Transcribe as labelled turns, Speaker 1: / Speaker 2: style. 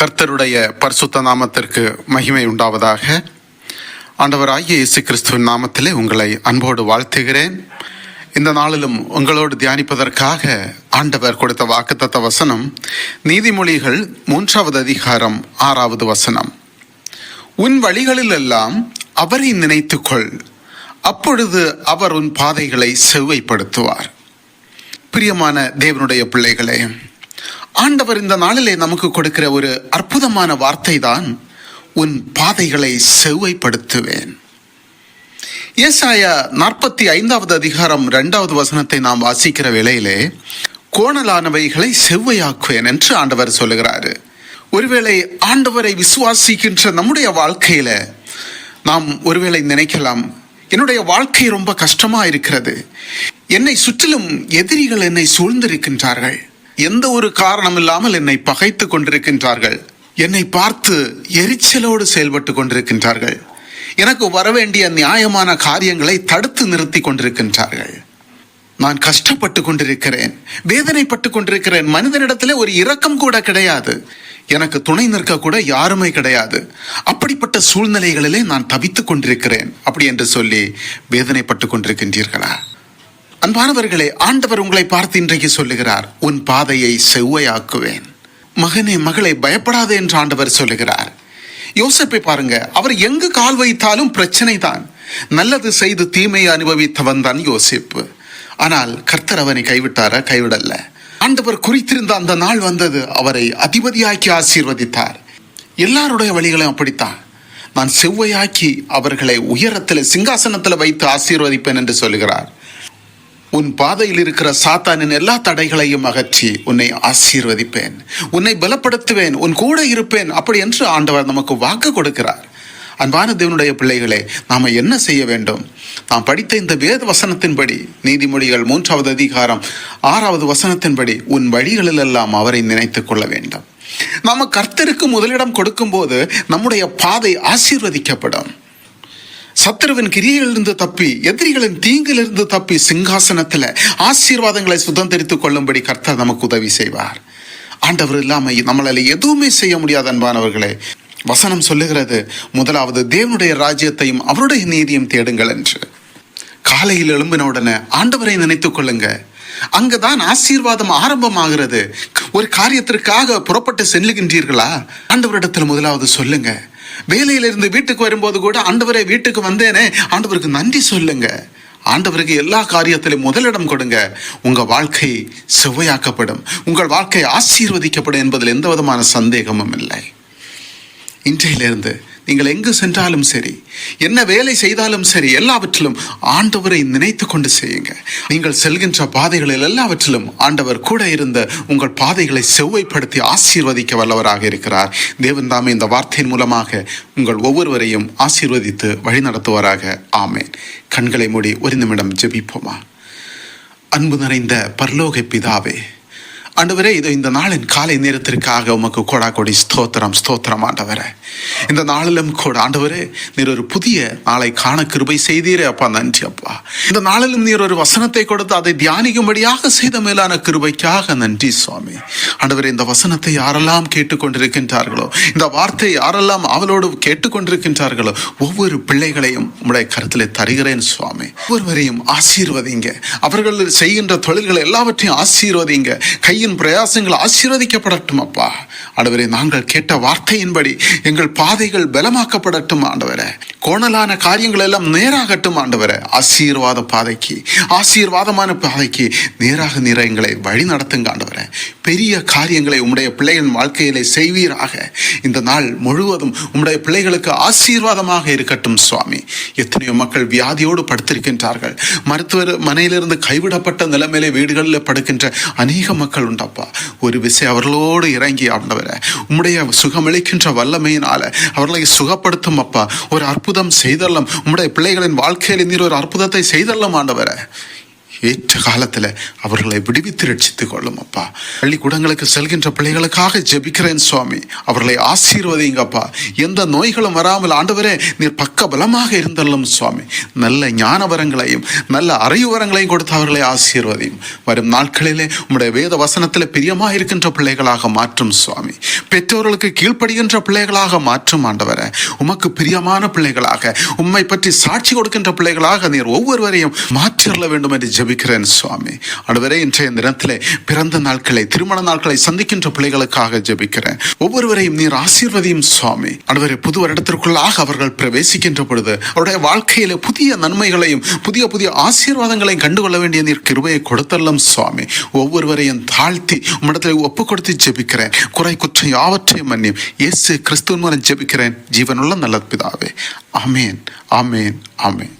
Speaker 1: கர்த்தருடைய பரிசுத்த நாமத்திற்கு மகிமை உண்டாவதாக. ஆண்டவராகிய இயேசு கிறிஸ்துவின் நாமத்திலே உங்களை அன்போடு வாழ்த்துகிறேன். இந்த நாளிலும் உங்களோடு தியானிப்பதற்காக ஆண்டவர் கொடுத்த வாக்குத்தத்த வசனம் நீதிமொழிகள் மூன்றாவது அதிகாரம் ஆறாவது வசனம். உன் வழிகளிலெல்லாம் அவரை நினைத்துக்கொள் அப்பொழுது அவர் உன் பாதைகளை செவ்வைப்படுத்துவார். பிரியமான தேவனுடைய பிள்ளைகளே ஆண்டவர் இந்த நாளிலே நமக்கு கொடுக்கிற ஒரு அற்புதமான வார்த்தை தான் உன் பாதைகளை செவ்வைப்படுத்துவேன். ஏசாயா நாற்பத்தி ஐந்தாவது அதிகாரம் இரண்டாவது வசனத்தை நாம் வாசிக்கிற வேளையிலே கோணலானவைகளை செவ்வையாக்குவேன் என்று ஆண்டவர் சொல்லுகிறாரு. ஒருவேளை ஆண்டவரை விசுவாசிக்கின்ற நம்முடைய வாழ்க்கையில நாம் ஒருவேளை நினைக்கலாம் என்னுடைய வாழ்க்கை ரொம்ப கஷ்டமா இருக்கிறது. என்னை சுற்றிலும் எதிரிகள் என்னை சூழ்ந்திருக்கின்றார்கள். எந்த ஒரு காரணம் இல்லாமல் என்னை பகைத்து கொண்டிருக்கின்றார்கள். என்னை பார்த்து எரிச்சலோடு செயல்பட்டு கொண்டிருக்கின்றார்கள். எனக்கு வரவேண்டிய நியாயமான காரியங்களை தடுத்து நிறுத்தி கொண்டிருக்கின்றார்கள். நான் கஷ்டப்பட்டு கொண்டிருக்கிறேன். வேதனைப்பட்டு கொண்டிருக்கிறேன். மனிதனிடத்திலே ஒரு இரக்கம் கூட கிடையாது. எனக்கு துணை நிற்க கூட யாருமே கிடையாது. அப்படிப்பட்ட சூழ்நிலைகளிலே நான் தவித்துக் கொண்டிருக்கிறேன். அப்படி என்று சொல்லி வேதனைப்பட்டு கொண்டிருக்கின்றீர்களா? அன்பானவர்களே ஆண்டவர் உங்களை பார்த்து இன்றைக்கு சொல்லுகிறார் உன் பாதையை செவ்வையாக்குவேன். மகனே மகளை பயப்படாதே என்று ஆண்டவர் சொல்லுகிறார். யோசிப்பை பாருங்க அவர் எங்கு கால் வைத்தாலும் பிரச்சனை தான் நல்லது செய்து தீமையை அனுபவித்தவன் தான் யோசிப்பு. ஆனால் கர்த்தர் அவனை கைவிட்டாரா? கைவிடல்ல ஆண்டவர் குறித்திருந்த அந்த நாள் வந்தது அவரை அதிபதியாக்கி ஆசீர்வதித்தார். எல்லாருடைய வழிகளும் அப்படித்தான். நான் செவ்வையாக்கி அவர்களை உயரத்தில் சிங்காசனத்தில் வைத்து ஆசீர்வதிப்பேன் என்று சொல்லுகிறார். உன் பாதையில் இருக்கிற சாத்தானின் எல்லா தடைகளையும் அகற்றி உன்னை ஆசீர்வதிப்பேன். உன்னை பலப்படுத்துவேன். உன் கூட இருப்பேன். அப்படி என்று ஆண்டவர் நமக்கு வாக்கு கொடுக்கிறார். அன்பான தேவனுடைய பிள்ளைகளே நாம் என்ன செய்ய வேண்டும்? நாம் படித்த இந்த வேத வசனத்தின்படி நீதிமொழிகள் மூன்றாவது அதிகாரம் ஆறாவது வசனத்தின்படி உன் வழிகளிலெல்லாம் அவரை நினைத்து கொள்ள வேண்டும். நாம கர்த்தருக்கு முதலிடம் கொடுக்கும்போது நம்முடைய பாதை ஆசீர்வதிக்கப்படும். சத்ருவின் கிரியிலிருந்து தப்பி எதிரிகளின் தீங்கிலிருந்து தப்பி சிங்காசனத்தில் ஆசீர்வாதங்களை சுதந்திரித்துக் கொள்ளும்படி கர்த்தர் நமக்கு உதவி செய்வார். ஆண்டவர் இல்லாமல் நம்மளால எதுவுமே செய்ய முடியாது அன்பானவர்களே வசனம் சொல்லுகிறது முதலாவது தேவனுடைய ராஜ்யத்தையும் அவருடைய நீதியும் தேடுங்கள் என்று. காலையில் எழும்பின உடனே ஆண்டவரை நினைத்துக் கொள்ளுங்க. அங்கதான் ஆசீர்வாதம் ஆரம்பமாகிறது. ஒரு காரியத்திற்காக புறப்பட்டு செல்லுகின்றீர்களா? ஆண்டவரிடத்தில் முதலாவது சொல்லுங்க. வேலையிலிருந்து வீட்டுக்கு வரும்போது கூட ஆண்டவரே வீட்டுக்கு வந்தேனே. ஆண்டவருக்கு நன்றி சொல்லுங்க. ஆண்டவருக்கு எல்லா காரியத்திலும் முதலிடம் கொடுங்க. உங்கள் வாழ்க்கை செவ்வையாக்கப்படும் உங்கள் வாழ்க்கை ஆசீர்வதிக்கப்படும் என்பதில் எந்த விதமான சந்தேகமும் இல்லை. இன்றையிலிருந்து நீங்கள் எங்கு சென்றாலும் சரி என்ன வேலை செய்தாலும் சரி எல்லாவற்றிலும் ஆண்டவரை நினைத்து கொண்டு செய்யுங்க. நீங்கள் செல்கின்ற பாதைகளில் எல்லாவற்றிலும் ஆண்டவர் கூட இருந்த உங்கள் பாதைகளை செவ்வைப்படுத்தி ஆசீர்வதிக்க வல்லவராக இருக்கிறார். தேவன் தாமே இந்த வார்த்தையின் மூலமாக உங்கள் ஒவ்வொருவரையும் ஆசீர்வதித்து வழிநடத்துவாராக. ஆமேன். கண்களை மூடி ஒரு நிமிடம் ஜெபிப்போமா? அன்பு நிறைந்த பரலோக பிதாவே ஆண்டவரே இது இந்த நாளின் காலை நேரத்திற்காக உமக்கு கோடா கொடி ஸ்தோத்திரம் ஸ்தோத்திரம் ஆண்டவரே. இந்த நாளிலும் கூட ஆண்டவரே நீர் ஒரு புதிய நாளை காண கிருபை செய்தீரே அப்பா நன்றி அப்பா. இந்த நாளிலும் நீர் ஒரு வசனத்தை கொடுத்து அதை தியானிக்கும்படியாக செய்த மேலான கிருபைக்காக நன்றி சுவாமி. ஆண்டவரே இந்த வசனத்தை யாரெல்லாம் கேட்டுக்கொண்டிருக்கின்றார்களோ இந்த வார்த்தை யாரெல்லாம் அவளோடு கேட்டுக்கொண்டிருக்கின்றார்களோ ஒவ்வொரு பிள்ளைகளையும் உங்களுடைய கருத்திலே தருகிறேன் சுவாமி. ஒவ்வொருவரையும் ஆசீர்வதிங்க. அவர்கள் செய்கின்ற தொழில்கள் எல்லாவற்றையும் ஆசீர்வதிங்க. கையின் பிரயாசங்கள் ஆசீர்வதிக்கப்படட்டும் அப்பா ஆண்டவரே நாங்கள் கேட்ட வார்த்தையின்படி எங்கள் பாதைகள் பலமாக்கப்படட்டும் ஆண்டவரே. கோணலான காரியங்கள் எல்லாம் நேராகட்டும் ஆண்டவரே. ஆசீர்வாத பாதைக்கு ஆசீர்வாதமான பாதைக்கு நேராக நீர எங்களை வழி நடத்துங்க ஆண்டவரே. பெரிய காரியங்களை உம்முடைய பிள்ளைகளின் வாழ்க்கையிலே செய்வீராக. இந்த நாள் முழுவதும் உம்முடைய பிள்ளைகளுக்கு ஆசீர்வாதமாக இருக்கட்டும் சுவாமி. எத்தனையோ மக்கள் வியாதியோடு படுத்திருக்கின்றார்கள். மருத்துவர் மனையிலிருந்து கைவிடப்பட்ட நிலைமையிலே வீடுகளில் படுக்கின்ற அநேக மக்கள் உண்டப்பா. ஒரு விசை அவர்களோடு இறங்கி ஆண்டவரை உம்முடைய சுகமளிக்கின்ற வல்லமையினால அவர்களை சுகப்படுத்தும் அப்பா. ஒரு அற்புதம் செய்தல்லம் உம்முடைய பிள்ளைகளின் வாழ்க்கையில் நீர் ஒரு அற்புதத்தை செய்தல்லம் ஆண்டவரை. ஏற்ற காலத்தில் அவர்களை விடுவித்து ரட்சித்துக் கொள்ளும் அப்பா. பள்ளிக்கூடங்களுக்கு செல்கின்ற பிள்ளைகளுக்காக ஜெபிக்கிறேன் சுவாமி. அவர்களை ஆசீர்வதிங்கப்பா எந்த நோய்களும் வராமல் ஆண்டவரே நீர் பக்க பலமாக இருந்தல்லும் சுவாமி. நல்ல ஞானவரங்களையும் நல்ல அறிவுரங்களையும் கொடுத்து அவர்களை ஆசீர்வதியும். வரும் நாட்களிலே உம்முடைய வேத வசனத்தில் பிரியமாக இருக்கின்ற பிள்ளைகளாக மாற்றும் சுவாமி. பெற்றோர்களுக்கு கீழ்ப்படுகின்ற பிள்ளைகளாக மாற்றும் ஆண்டவரே. உமக்கு பிரியமான பிள்ளைகளாக உம்மை பற்றி சாட்சி கொடுக்கின்ற பிள்ளைகளாக நீர் ஒவ்வொருவரையும் மாற்றியறல வேண்டும் என்று ஜெபி ஜெபிக்கிறேன் சுவாமி. அடுவரே இன்றைய தினத்திலே பிறந்த நாட்களை திருமண நாட்களை சந்திக்கின்ற பிள்ளைகளுக்காக ஜெபிக்கிறேன். ஒவ்வொருவரையும் நீர் ஆசீர்வதியும் சுவாமி. அடுவரை புது வருடத்திற்குள்ளாக அவர்கள் பிரவேசிக்கின்ற பொழுது அவருடைய வாழ்க்கையில புதிய நன்மைகளையும் புதிய புதிய ஆசீர்வாதங்களையும் கண்டுகொள்ள வேண்டிய நீர் கிருபையை கொடுத்தல்லும் சுவாமி. ஒவ்வொருவரையும் தாழ்த்தி உம்மிடத்தில் ஒப்பு கொடுத்து ஜெபிக்கிறேன். குறை குற்றம் யாவற்றையும் மன்னியும். இயேசு கிறிஸ்துவின் மூலம் ஜெபிக்கிறேன். ஜீவனுள்ள நல்ல பிதாவே. ஆமேன் ஆமேன் ஆமேன்.